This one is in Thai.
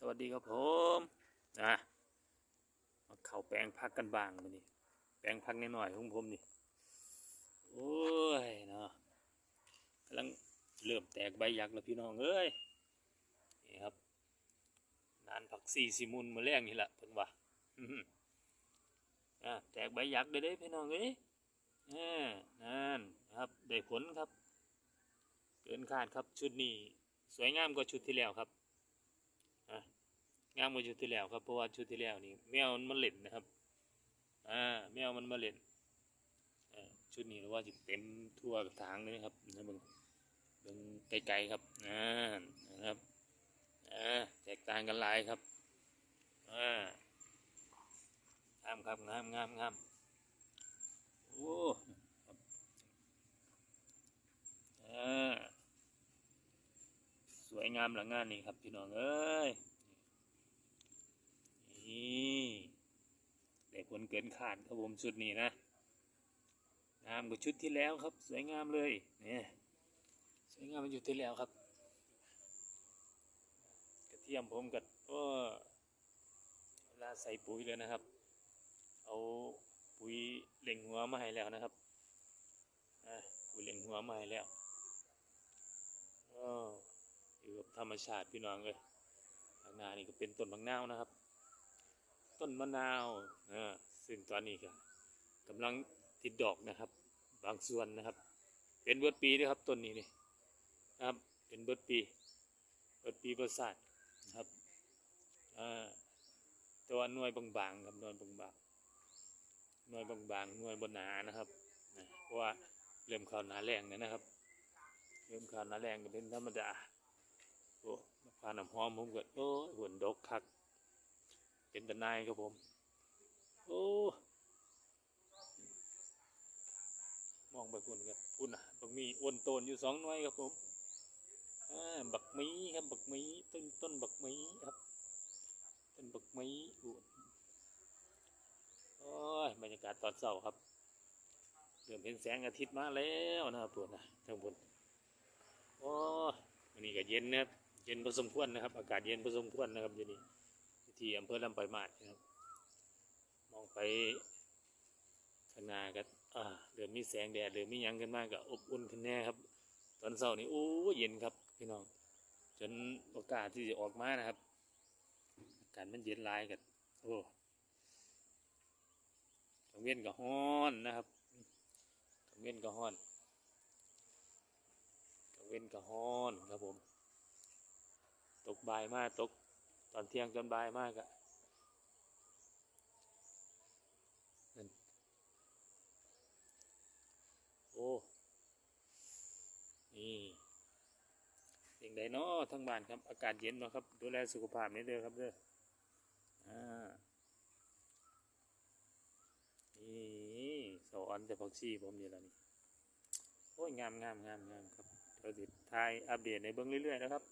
สวัสดีครับผมนะมาเข่าแปลงพักกันบางมานี่แปลงพักนิดหน่อยของผมนี่โอ้ยเนาะกำลังเริ่มแตกใบยักษ์แล้วพี่น้องเอ้ยนี่ครับนานผักซีซิมุนมาแรงนี่แหละเพิ่นว่าอื้อหืออะแตกใบยักษ์ได้เด้พี่น้องเอ้ยอ่านั่นครับได้ผลครับเกินคาดครับชุดนี้สวยงามกว่าชุดที่แล้วครับ งามกว่าชุดที่แล้วครับเพราะว่าชุดที่แล้วนี่แมวมันมาเล่นนะครับอ่าแมวมันมาเล่นชุดนี้เราว่าจะเต็มทั่วกระถางเลยนะครับนะเบิ่งเบิ่งไกลๆครับอ่านะครับอ่าแตกต่างกันหลายครับอ่างามครับงามงามงามโอ้สวยงามหลังงานนี่ครับพี่น้องเอ้ย นี่ได้ผลเกินขาดครับผมชุดนี้นะงามกว่าชุดที่แล้วครับ สวยงามเลยเนี่ยสวยงามกว่าชุดที่แล้วครับ กระเทียมผมกับก็เวลาใส่ปุ๋ยเลยนะครับ เอาปุ๋ยเล็งหัวมาให้แล้วนะครับปุ๋ยเล็งหัวมาให้แล้วอ้อยู่กับธรรมชาติพี่น้องเลยข้างหน้านี่ก็เป็นต้นมะนาวนะครับ ต้นมะนาวอ่าซึ่งตอนนี้ก็กำลังติดดอกนะครับ บางส่วนนะครับ เป็นเบิดปีด้วยครับต้นนี้นี่นะครับเป็นเบิดปีเบิดปีประสาทนะครับอ่าแตัวาหน่วยบางๆครับหน่วยบางๆหน่วยบางๆหน่วยบนหนานะครับนะเพราะว่าเริ่มข้าหนาแรงแล้วนะครับ เริ่มข้าหนาแรงก็เป็นธรรมดาโอ้มะพร้าวน้ำหอมผมก็โอ้หุ่นดกคัก เป็นตะนายครับผม โอ้มองไปพุ่นกันพุ่นอะบักมีอ้วนโตนอยู่สองน้อยครับผมอ่าบักมีครับบักมีต้นต้นบักมีครับต้นบักมีอ้วนโอ้ยบรรยากาศตอนเช้าครับเริ่มเห็นแสงอาทิตย์มาแล้วนะครับพุ่นนะทางบนโอ้วันนี้ก็เย็นนะครับเย็นพอสมควรนะครับ อากาศเย็นพอสมควรนะครับเดี๋ยวนี้ ที่อำเภอลำปลายมาศนะครับ มองไปข้างหน้าก็อ่าเริ่มมีแสงแดดเริ่มมียังกันมากก็อบอุ่นขึ้นแน่ครับ ตอนเช้านี่โอ้ยเย็นครับพี่น้อง จนโอกาสที่จะออกมานะครับอากาศมันเย็นลายกันโอ้กังเว้นก็ฮ้อนนะครับกังเว้นก็ฮ้อนกังเว้นกระห้อนครับผม ตกบ่ายมากตก ตอนเที่ยงจนบ่ายมากอะนั่นโอ้ นี่อย่างไดเนาะทั้งบ้านครับ อากาศเย็นเนาะครับ ดูแลสุขภาพนิดเดียวครับเด้ออ่านี่สอนแต่พักซี่ผมนี่แหละนี่ โอ้ยงามงามงามงามครับเราติดทายอัปเดตในเบื้องเรื่อยๆนะครับ